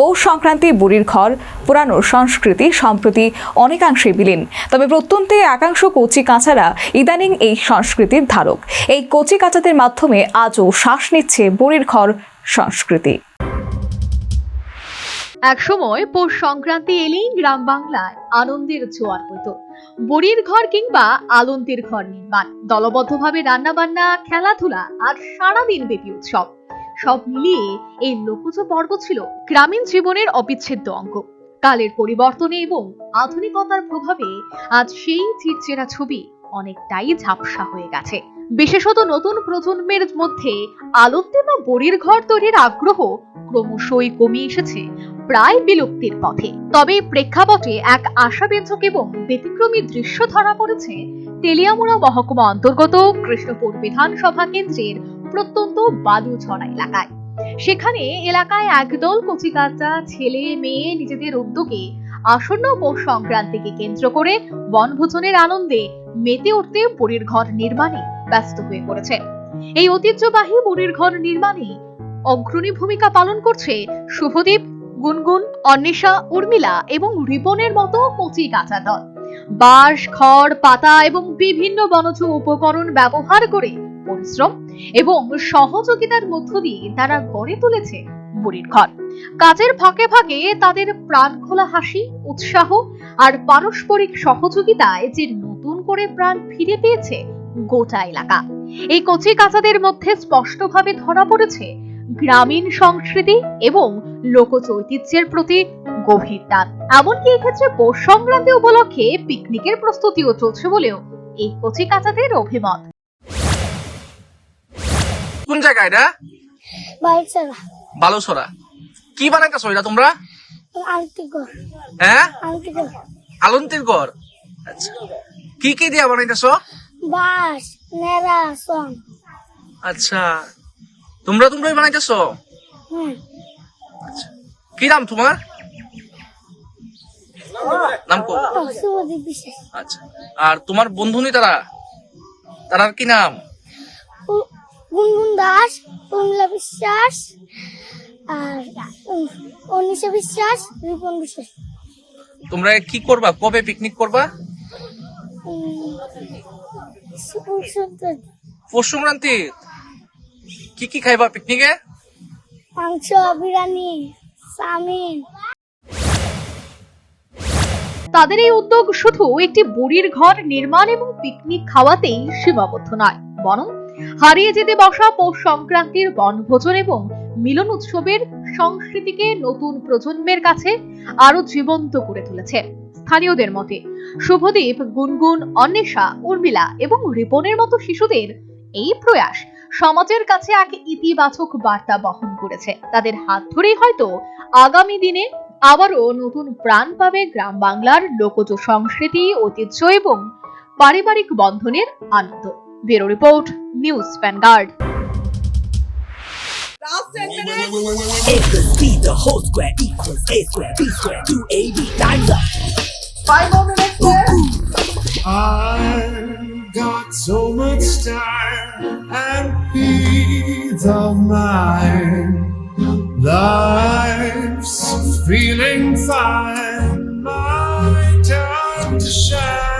পৌষ সংক্রান্তি, বুড়ির ঘর, পুরানো সংস্কৃতি সম্প্রতি অনেকাংশে বিলীন। তবে প্রত্যন্তে একাংশ কচি কাঁচারা ইদানিং এই সংস্কৃতির ধারক। এই কচি কাঁচাদের মাধ্যমে আজও শ্বাস নিচ্ছে বুড়ির ঘর সংস্কৃতি। একসময় পৌষ সংক্রান্তি এলেই গ্রাম বাংলায় আনন্দের জোয়ার হতো বুড়ির ঘর কিংবা আলন্তের ঘর নির্মাণ। দলবদ্ধভাবে রান্নাবান্না, খেলাধুলা আর সারাদিন ব্যাপী উৎসব। সব মিলিয়ে এই লোকজ পর্ব ছিল গ্রামীণ জীবনের অবিচ্ছেদ্য অঙ্গ। কালের পরিবর্তনে এবং আধুনিকতার প্রভাবে আজ সেই চিরচেরা ছবি অনেকটাই ঝাপসা হয়ে গেছে। বিশেষত নতুন প্রজন্মের মধ্যে আলন্তে বা বড়ির ঘর তৈরির আগ্রহ ক্রমশই কমে এসেছে প্রায় বিলুপ্তির পথে। তবে প্রেক্ষাপটে এক আশাব্যঞ্জক এবং ব্যতিক্রমী দৃশ্য ধরা পড়েছে তেলিয়ামুড়া মহকুমা অন্তর্গত কৃষ্ণপুর বিধানসভা কেন্দ্রের প্রত্যন্ত বালুছড়া এলাকায়। সেখানে এলাকায় একদল কচিকাচা, ছেলে, মেয়ে নিজেদের উদ্যোগে আসন্ন পৌষ সংক্রান্তিকে কেন্দ্র করে বনভোজনের আনন্দে মেতে উঠতে বুড়ির ঘর নির্মাণে ব্যস্ত হয়ে পড়েছে। এই ঐতিহ্যবাহী বুড়ির ঘর নির্মাণে অগ্রণী ভূমিকা পালন করছে শুভদীপ, গুনগুন, অন্বেষা, উর্মিলা এবং রিপনের মতো কচি কাঁচা দল। বাঁশ, খড়, পাতা এবং বিভিন্ন বনজ উপকরণ ব্যবহার করে পরিশ্রম এবং সহযোগিতার মধ্য দিয়ে তারা গড়ে তুলেছে বুড়ির ঘর। কাজের ফাঁকে ফাঁকে তাদের প্রাণ খোলা হাসি, উৎসাহ আর পারস্পরিক সহযোগিতায় যে নতুন করে প্রাণ ফিরে পেয়েছে গোটা এলাকা। এই কচি কাঁচাদের মধ্যে স্পষ্টভাবে ধরা পড়েছে গ্রামীণ সংস্কৃতি এবং লোকজ ঐতিহ্যের প্রতি গভীর টান। এমনকি এক্ষেত্রে পৌষ সংক্রান্তি উপলক্ষে পিকনিকের প্রস্তুতিও চলছে বলেও এই কচি কাঁচাদের অভিমত। কোন জায়গা এটা? বালুসরা কি বানাইতেছো এটা তোমরা? হ্যাঁ? আলন্তির ঘর। আচ্ছা। কি কি দিয়া বানাইতেছো? বাস নেড়া সং আচ্ছা। তোমরা তোমরাই বানাইতেছো? হুম। কি নাম তোমার? নাম কো? আচ্ছা। আর তোমার বন্ধুনি তারা? তারার কি নাম? গুনগুন দাস উর্মিলা বিশ্বাস আর অনিশা বিশ্বাস রিপন বিশ্বাস। তোমরা কি করবা? কবে পিকনিক করবা? পৌষ সংক্রান্তি কি কি খাইবা পিকনিকে মাংস বিরিয়ানি চাউমিন। তাদের এই উদ্যোগ শুধু একটি বুড়ির ঘর নির্মাণ এবং পিকনিক খাওয়াতেই সীমাবদ্ধ নয়। বরং হারিয়ে যেতে বসা পৌষ সংক্রান্তির বনভোজন এবং মিলন উৎসবের সংস্কৃতিকে নতুন প্রজন্মের কাছে আরও জীবন্ত করে তুলেছে। স্থানীয়দের মতে, শুভদীপ, গুনগুন, অন্বেষা, উর্মিলা এবং রিপনের মতো শিশুদের এই প্রয়াস সমাজের কাছে এক ইতিবাচক বার্তা বহন করেছে। তাদের হাত ধরেই হয়তো আগামী দিনে আবারও নতুন প্রাণ পাবে গ্রাম বাংলার লোকজ সংস্কৃতি, ঐতিহ্য এবং পারিবারিক বন্ধনের আনন্দ। Bureau report. News vanguard A plus B the whole square equals A square B square 2AB times up. Five more minutes left. I've got so much time and peace of mind. Life's feeling fine.